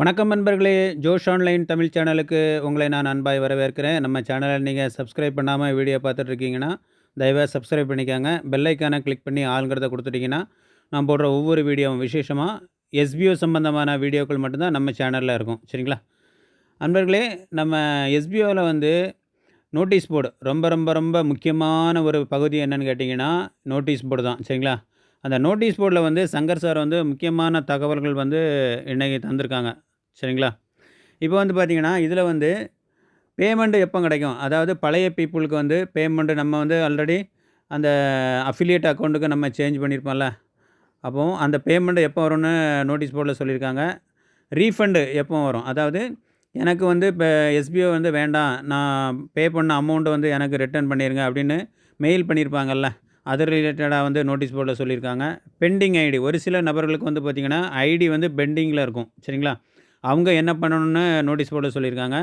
வணக்கம் நண்பர்களே ஜோஷ் ஆன்லைன் தமிழ் சேனலுக்கு உங்களை நான் அன்பாய் வரவேற்கிறேன். நம்ம சேனலை நீங்கள் சப்ஸ்கிரைப் பண்ணாமல் வீடியோ பார்த்துட்ருக்கீங்கன்னா தயவாக சப்ஸ்கிரைப் பண்ணிக்காங்க. பெல்லைக்கான கிளிக் பண்ணி ஆளுங்கிறத கொடுத்துட்டிங்கன்னா நான் போடுற ஒவ்வொரு வீடியோவும் விசேஷமாக எஸ்பிஓ சம்மந்தமான வீடியோக்கள் மட்டும்தான் நம்ம சேனலில் இருக்கும். சரிங்களா? நண்பர்களே நம்ம எஸ்பிஓவில் வந்து நோட்டீஸ் போர்டு ரொம்ப ரொம்ப ரொம்ப முக்கியமான ஒரு பகுதி என்னென்னு கேட்டிங்கன்னா நோட்டீஸ் போர்டு தான். சரிங்களா? அந்த நோட்டீஸ் போர்டில் வந்து சங்கர் சார் வந்து முக்கியமான தகவல்கள் வந்து இன்றைக்கி தந்திருக்காங்க. சரிங்களா? இப்போ வந்து பார்த்திங்கன்னா இதில் வந்து பேமெண்ட்டு எப்போ கிடைக்கும்? அதாவது பழைய பீப்புளுக்கு வந்து பேமெண்ட்டு நம்ம வந்து ஆல்ரெடி அந்த அஃபிலியேட் அக்கௌண்ட்டுக்கு நம்ம சேஞ்ச் பண்ணியிருப்போம்ல. அப்போ அந்த பேமெண்ட்டு எப்போ வரும்னு நோட்டீஸ் போர்டில் சொல்லியிருக்காங்க. ரீஃபண்டு எப்போ வரும்? அதாவது எனக்கு வந்து இப்போ எஸ்பிஓ வந்து வேண்டாம் நான் பே பண்ண அமௌண்ட்டு வந்து எனக்கு ரிட்டர்ன் பண்ணிடுங்க அப்படின்னு மெயில் பண்ணியிருப்பாங்கல்ல. அது ரிலேட்டடாக வந்து நோட்டீஸ் போர்டில் சொல்லியிருக்காங்க. பெண்டிங் ஐடி ஒரு சில நபர்களுக்கு வந்து பார்த்திங்கன்னா ஐடி வந்து பெண்டிங்கில் இருக்கும். சரிங்களா? அவங்க என்ன பண்ணணும்னு நோட்டீஸ் போர்டில் சொல்லியிருக்காங்க.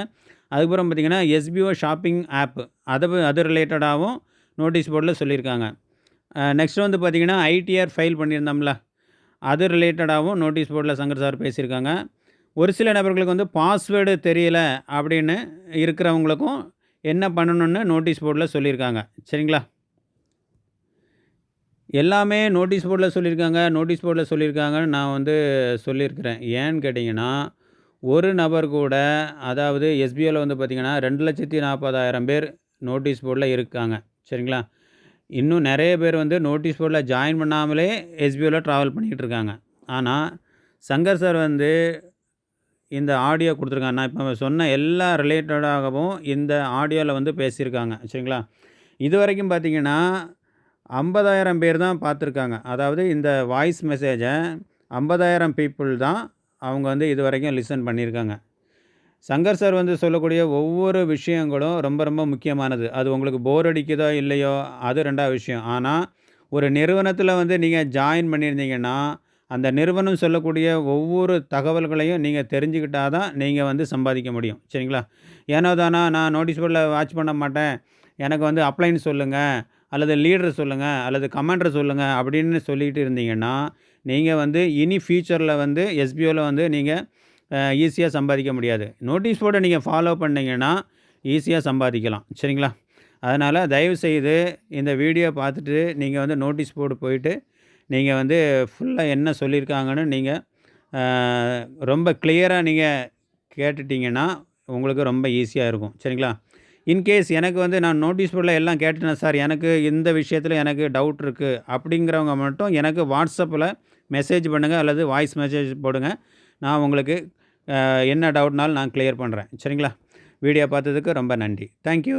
அதுக்கப்புறம் பார்த்திங்கன்னா எஸ்பிஓ ஷாப்பிங் ஆப் அதை அது ரிலேட்டடாகவும் நோட்டீஸ் போர்டில் சொல்லியிருக்காங்க. நெக்ஸ்ட் வந்து பார்த்திங்கன்னா ஐடிஆர் ஃபைல் பண்ணியிருந்தோம்ல அது ரிலேட்டடாகவும் நோட்டீஸ் போர்டில் சங்கர் சார் பேசியிருக்காங்க. ஒரு சில நபர்களுக்கு வந்து பாஸ்வேர்டு தெரியல அப்படின்னு இருக்கிறவங்களுக்கும் என்ன பண்ணணும்னு நோட்டீஸ் போர்டில் சொல்லியிருக்காங்க. சரிங்களா? எல்லாமே நோட்டீஸ் போர்டில் சொல்லியிருக்காங்க நோட்டீஸ் போர்டில் சொல்லியிருக்காங்கன்னு நான் வந்து சொல்லியிருக்கிறேன். ஏன்னு கேட்டிங்கன்னா ஒரு நபர் கூட அதாவது எஸ்பிஓவில் வந்து பார்த்திங்கன்னா ரெண்டு லட்சத்தி நாற்பதாயிரம் பேர் நோட்டீஸ் போர்டில் இருக்காங்க. சரிங்களா? இன்னும் நிறைய பேர் வந்து நோட்டீஸ் போர்டில் ஜாயின் பண்ணாமலே எஸ்பிஓவில் ட்ராவல் பண்ணிகிட்டு இருக்காங்க. ஆனால் சங்கர் சார் வந்து இந்த ஆடியோ கொடுத்துருக்காங்க. நான் இப்போ சொன்ன எல்லா ரிலேட்டடாகவும் இந்த ஆடியோவில் வந்து பேசியிருக்காங்க. சரிங்களா? இது வரைக்கும் பார்த்திங்கன்னா ஐம்பதாயிரம் பேர் தான் பார்த்துருக்காங்க அதாவது இந்த வாய்ஸ் மெசேஜை ஐம்பதாயிரம் பீப்புள் தான் அவங்க வந்து இது வரைக்கும் லிசன் பண்ணியிருக்காங்க. சங்கர் சார் வந்து சொல்லக்கூடிய ஒவ்வொரு விஷயங்களும் ரொம்ப ரொம்ப முக்கியமானது. அது உங்களுக்கு போர் அடிக்குதோ இல்லையோ அது ரெண்டாவது விஷயம். ஆனால் ஒரு நிறுவனத்தில் வந்து நீங்கள் ஜாயின் பண்ணியிருந்தீங்கன்னா அந்த நிறுவனம் சொல்லக்கூடிய ஒவ்வொரு தகவல்களையும் நீங்கள் தெரிஞ்சுக்கிட்டால் தான் நீங்கள் வந்து சம்பாதிக்க முடியும். சரிங்களா? ஏனோ தானா நான் நோட்டீஸ் போர்டில் வாட்ச் பண்ண மாட்டேன். எனக்கு வந்து அப்ளைன்னு சொல்லுங்கள் அல்லது லீடர் சொல்லுங்கள் அல்லது கமாண்டர் சொல்லுங்கள் அப்படின்னு சொல்லிகிட்டு இருந்தீங்கன்னா நீங்கள் வந்து இனி ஃப்யூச்சரில் வந்து எஸ்பிஓவில் வந்து நீங்கள் ஈஸியாக சம்பாதிக்க முடியாது. நோட்டீஸ் போர்டை நீங்கள் ஃபாலோ பண்ணிங்கன்னா ஈஸியாக சம்பாதிக்கலாம். சரிங்களா? அதனால் தயவுசெய்து இந்த வீடியோ பார்த்துட்டு நீங்கள் வந்து நோட்டீஸ் போர்டு போயிட்டு நீங்கள் வந்து ஃபுல்லாக என்ன சொல்லியிருக்காங்கன்னு நீங்கள் ரொம்ப கிளியராக நீங்கள் கேட்டுட்டிங்கன்னா உங்களுக்கு ரொம்ப ஈஸியாக இருக்கும். சரிங்களா? இன்கேஸ் எனக்கு வந்து நான் நோட்டீஸ் போர்டில் எல்லாம் கேட்டுட்டேன் சார் எனக்கு இந்த விஷயத்தில் எனக்கு டவுட் இருக்குது அப்படிங்கிறவங்க மட்டும் எனக்கு வாட்ஸ்அப்பில் மெசேஜ் பண்ணுங்கள் அல்லது வாய்ஸ் மெசேஜ் போடுங்க. நான் உங்களுக்கு என்ன டவுட்னாலும் நான் கிளியர் பண்ணுறேன் சரிங்களா? வீடியோ பார்த்ததுக்கு ரொம்ப நன்றி. தேங்க்யூ